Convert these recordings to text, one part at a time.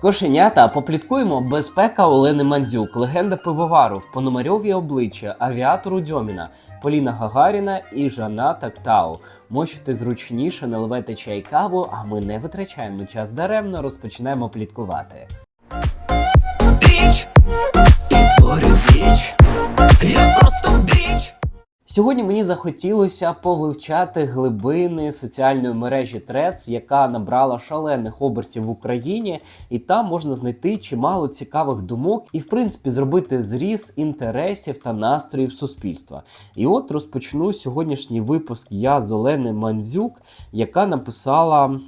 Кошенята попліткуємо безпека Олени Мандзюк, легенда пивовару в Пономарьові обличчя, авіатору Дьоміна, Поліна Гагаріна і Жана Тактау. Мочите зручніше, наливайте чай каву, а ми не витрачаємо час даремно, розпочинаємо пліткувати. Річ і річ. Сьогодні мені захотілося повивчати глибини соціальної мережі Threads, яка набрала шалених обертів в Україні, і там можна знайти чимало цікавих думок і, в принципі, зробити зріз інтересів та настроїв суспільства. І от розпочну сьогоднішній випуск я з Олени Мандзюк, яка написала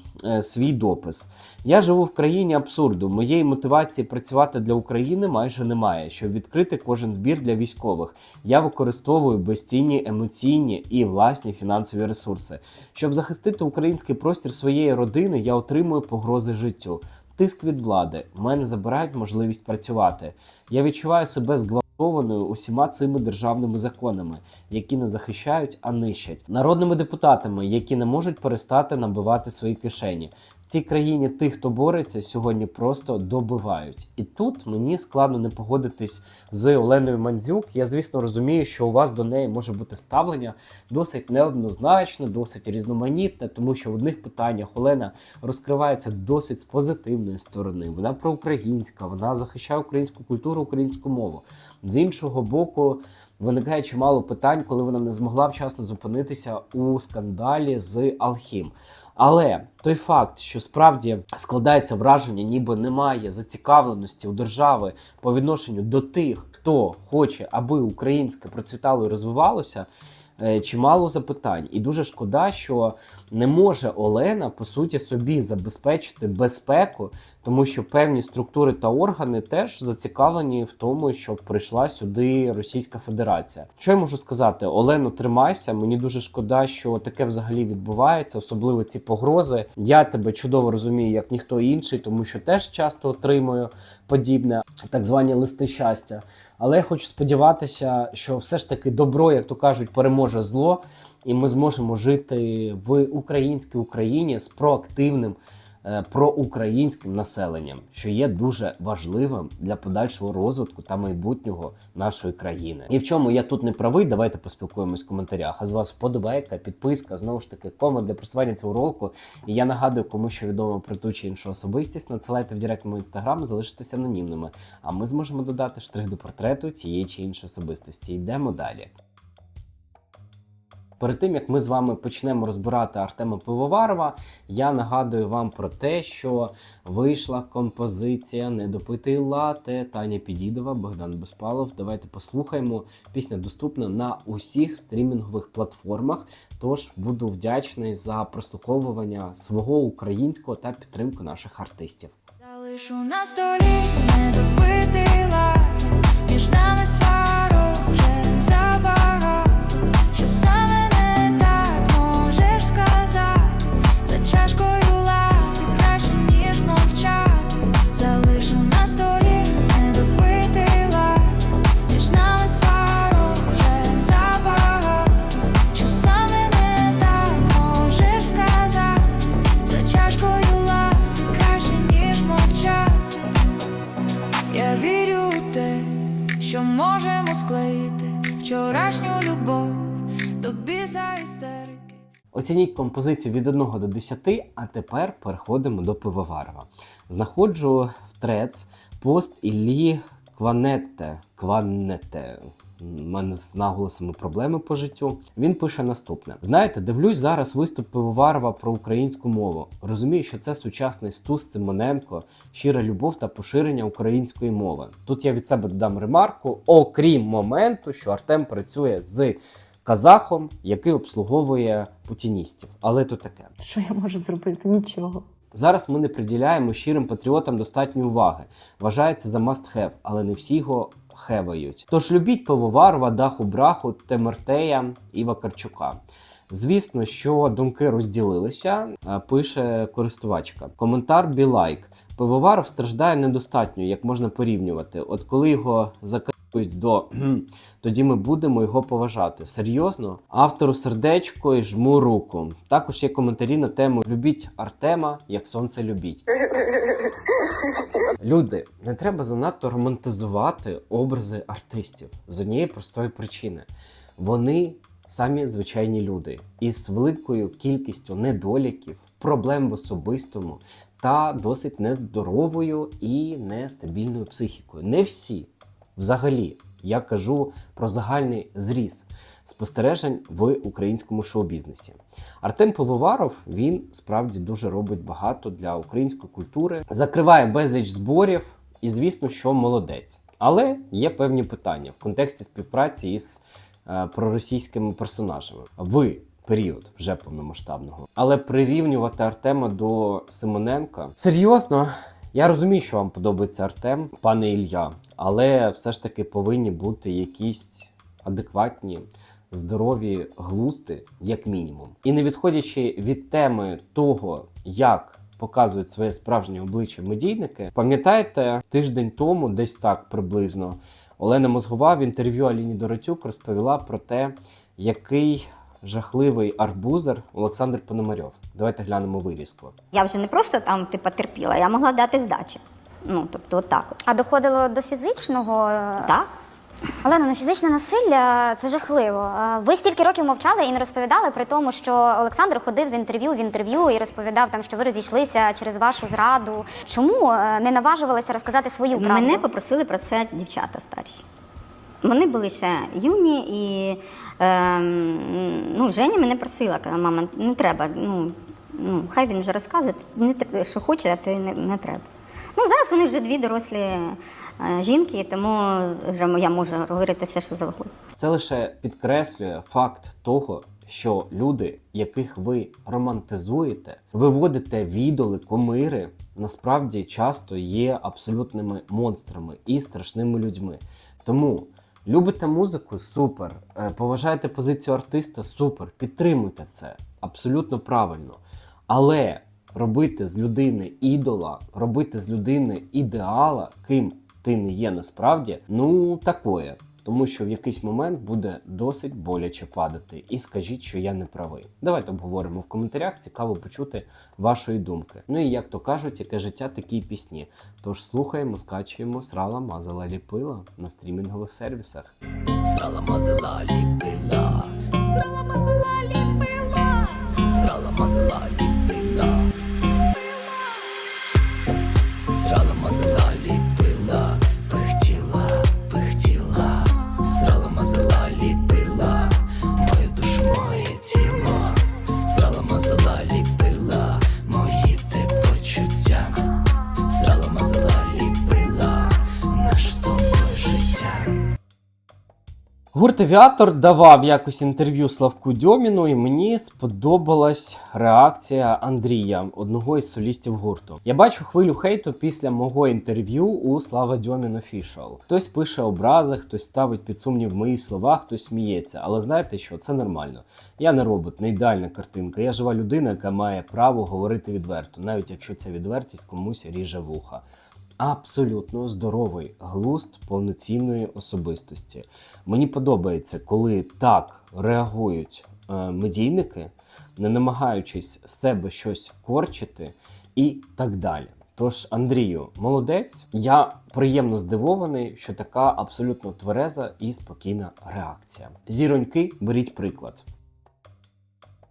свій допис. Я живу в країні абсурду. Моєї мотивації працювати для України майже немає, щоб відкрити кожен збір для військових. Я використовую безцінні емоційні і власні фінансові ресурси. Щоб захистити український простір своєї родини, я отримую погрози життю. Тиск від влади. У мене забирають можливість працювати. Я відчуваю себе зґвалтованою усіма цими державними законами, які не захищають, а нищать, народними депутатами, які не можуть перестати набивати свої кишені. В цій країні тих, хто бореться, сьогодні просто добивають. І тут мені складно не погодитись з Оленою Мандзюк. Я, звісно, розумію, що у вас до неї може бути ставлення досить неоднозначне, досить різноманітне, тому що в одних питаннях Олена розкривається досить з позитивної сторони. Вона проукраїнська, вона захищає українську культуру, українську мову. З іншого боку. Виникає чимало питань, коли вона не змогла вчасно зупинитися у скандалі з Алхім. Але той факт, що справді складається враження, ніби немає зацікавленості у держави по відношенню до тих, хто хоче, аби українське процвітало і розвивалося. е, Чимало запитань, і дуже шкода, що не може Олена по суті собі забезпечити безпеку, тому що певні структури та органи теж зацікавлені в тому, щоб прийшла сюди Російська Федерація. Що я можу сказати? Олено, тримайся. Мені дуже шкода, що таке взагалі відбувається, особливо ці погрози. Я тебе чудово розумію, як ніхто інший, тому що теж часто отримую подібне, так звані листи щастя. Але я хочу сподіватися, що все ж таки добро, як то кажуть, переможе зло, і ми зможемо жити в українській Україні з проактивним е, проукраїнським населенням, що є дуже важливим для подальшого розвитку та майбутнього нашої країни. І в чому я тут не правий, давайте поспілкуємось в коментарях. А з вас вподобайка, підписка, знову ж таки, комент для просування цього ролику. І я нагадую, кому що відомо про ту чи іншу особистість, надсилайте в директ мого інстаграм, залишитися анонімними. А ми зможемо додати штрих до портрету цієї чи іншої особистості. Йдемо далі. Перед тим як ми з вами почнемо розбирати Артема Пивоварова, я нагадую вам про те, що вийшла композиція Недопитий лате Таня Підідова, Богдан Безпалов. Давайте послухаємо. Пісня доступна на усіх стрімінгових платформах. Тож буду вдячний за прослуховування свого українського та підтримку наших артистів. Залишу на столі недопитий лад, між нами істерики. Оцініть композицію від 1 до 10, а тепер переходимо до Пивоварова. Знаходжу в Трец пост Іллі Кванетте. Кванете. У мене з наголосами проблеми по життю. Він пише наступне: знаєте, дивлюсь зараз виступ Пивоварова про українську мову. Розумію, що це сучасний Стус Симоненко, щира любов та поширення української мови. Тут я від себе додам ремарку, окрім моменту, що Артем працює з казахом, який обслуговує путіністів. Але то таке. Що я можу зробити? Нічого. Зараз ми не приділяємо щирим патріотам достатньо уваги. Вважається за must have, але не всі його хевають. Тож любіть Пивоварова, Даху Браху, Темертея і Вакарчука. Звісно, що думки розділилися, е, пише користувачка. Коментар Білайк. Пивоваров страждає недостатньо, як можна порівнювати. От коли його закатують до тоді ми будемо його поважати. Серйозно? Автору сердечко і жму руку. Також є коментарі на тему Любіть Артема, як сонце любіть. Люди, не треба занадто романтизувати образи артистів з однієї простої причини. Вони самі звичайні люди із великою кількістю недоліків, проблем в особистому та досить нездоровою і нестабільною психікою. Не всі, взагалі, я кажу про загальний зріз спостережень в українському шоу-бізнесі. Артем Пивоваров він справді дуже робить багато для української культури, закриває безліч зборів і, звісно, що молодець. Але є певні питання в контексті співпраці із е, проросійськими персонажами в період вже повномасштабного. Але прирівнювати Артема до Симоненка серйозно. Я розумію, що вам подобається Артем, пане Ілля, але все ж таки повинні бути якісь адекватні, здорові глузди, як мінімум. І не відходячи від теми того, як показують своє справжнє обличчя медійники, пам'ятаєте, тиждень тому, десь так приблизно, Олена Мозгова в інтерв'ю Аліні Доротюк розповіла про те, який жахливий арбузер Олександр Пономарьов. Давайте глянемо вирізку. Я вже не просто там типа терпіла, я могла дати здачі. Ну, тобто, отак от. А доходило до фізичного. Так. Олена, ну фізичне насилля це жахливо. Ви стільки років мовчали і не розповідали при тому, що Олександр ходив з інтерв'ю в інтерв'ю і розповідав там, що ви розійшлися через вашу зраду. Чому е, не наважувалися розказати свою правду? Мене попросили про це дівчата старші. Вони були ще юні, і ем, ну, Женя мене просила, каже, мама, не треба. Ну, ну, хай він вже розказує, не, що хоче, а то й не, не треба. Ну, зараз вони вже дві дорослі е, жінки, тому вже я можу говорити все, що завгодно. Це лише підкреслює факт того, що люди, яких ви романтизуєте, виводите в ідоли, комири, насправді часто є абсолютними монстрами і страшними людьми. Тому любите музику? Супер, е, поважаєте позицію артиста? Супер, підтримуйте це. Абсолютно правильно. Але робити з людини ідола, робити з людини ідеала, ким ти не є насправді, ну такое. Тому що в якийсь момент буде досить боляче падати. І скажіть, що я не правий. Давайте обговоримо в коментарях. Цікаво почути вашої думки. Ну і як то кажуть, яке життя, такі пісні. Тож слухаємо, скачуємо, срала, мазала, ліпила на стрімінгових сервісах. Срала мазала ліпила Гурт Авіатор давав якось інтерв'ю Славку Дьоміну, і мені сподобалась реакція Андрія, одного із солістів гурту. Я бачу хвилю хейту після мого інтерв'ю у Слава Дьомін Official. Хтось пише образи, хтось ставить під сумнів мої слова, хтось сміється. Але знаєте що? Це нормально. Я не робот, не ідеальна картинка. Я жива людина, яка має право говорити відверто, навіть якщо ця відвертість комусь ріже вуха абсолютно здоровий глузд повноцінної особистості. Мені подобається, коли так реагують е, медійники, не намагаючись себе щось корчити і так далі. Тож, Андрію, молодець. Я приємно здивований, що така абсолютно твереза і спокійна реакція. Зіроньки, беріть приклад.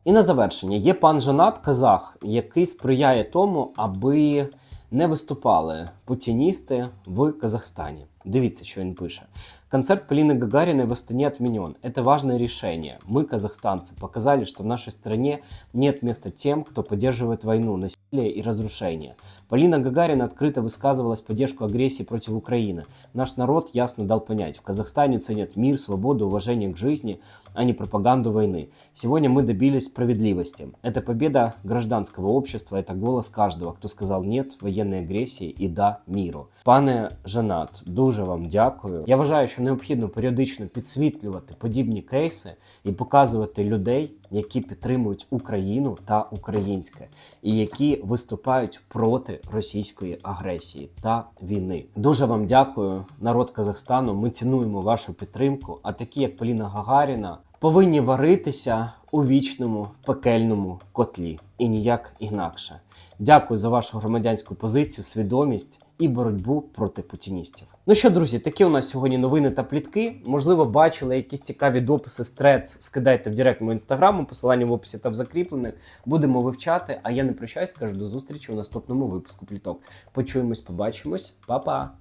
І на завершення є пан Жанат Казах, який сприяє тому, аби не виступали путіністи в Казахстані. Дивіться, що він пише. Концерт Полины Гагариной в Астане отменен. Это важное решение. Мы, казахстанцы, показали, что в нашей стране нет места тем, кто поддерживает войну, насилие и разрушение. Полина Гагарина открыто высказывалась в поддержку агрессии против Украины. Наш народ ясно дал понять, в Казахстане ценят мир, свободу, уважение к жизни, а не пропаганду войны. Сегодня мы добились справедливости. Это победа гражданского общества, это голос каждого, кто сказал нет военной агресії і да міру. Пане Жанат, дуже вам дякую. Я вважаю, що необхідно періодично підсвітлювати подібні кейси і показувати людей, які підтримують Україну та українське, і які виступають проти російської агресії та війни. Дуже вам дякую, народ Казахстану. Ми цінуємо вашу підтримку. А такі, як Поліна Гагаріна, повинні варитися у вічному пекельному котлі і ніяк інакше. Дякую за вашу громадянську позицію, свідомість і боротьбу проти путіністів. Ну що, друзі, такі у нас сьогодні новини та плітки. Можливо, бачили якісь цікаві дописи з трец. Скидайте в директ мою інстаграму, посилання в описі та в закріплених. Будемо вивчати. А я не прощаюсь, кажу до зустрічі у наступному випуску пліток. Почуємось, побачимось, Па-па!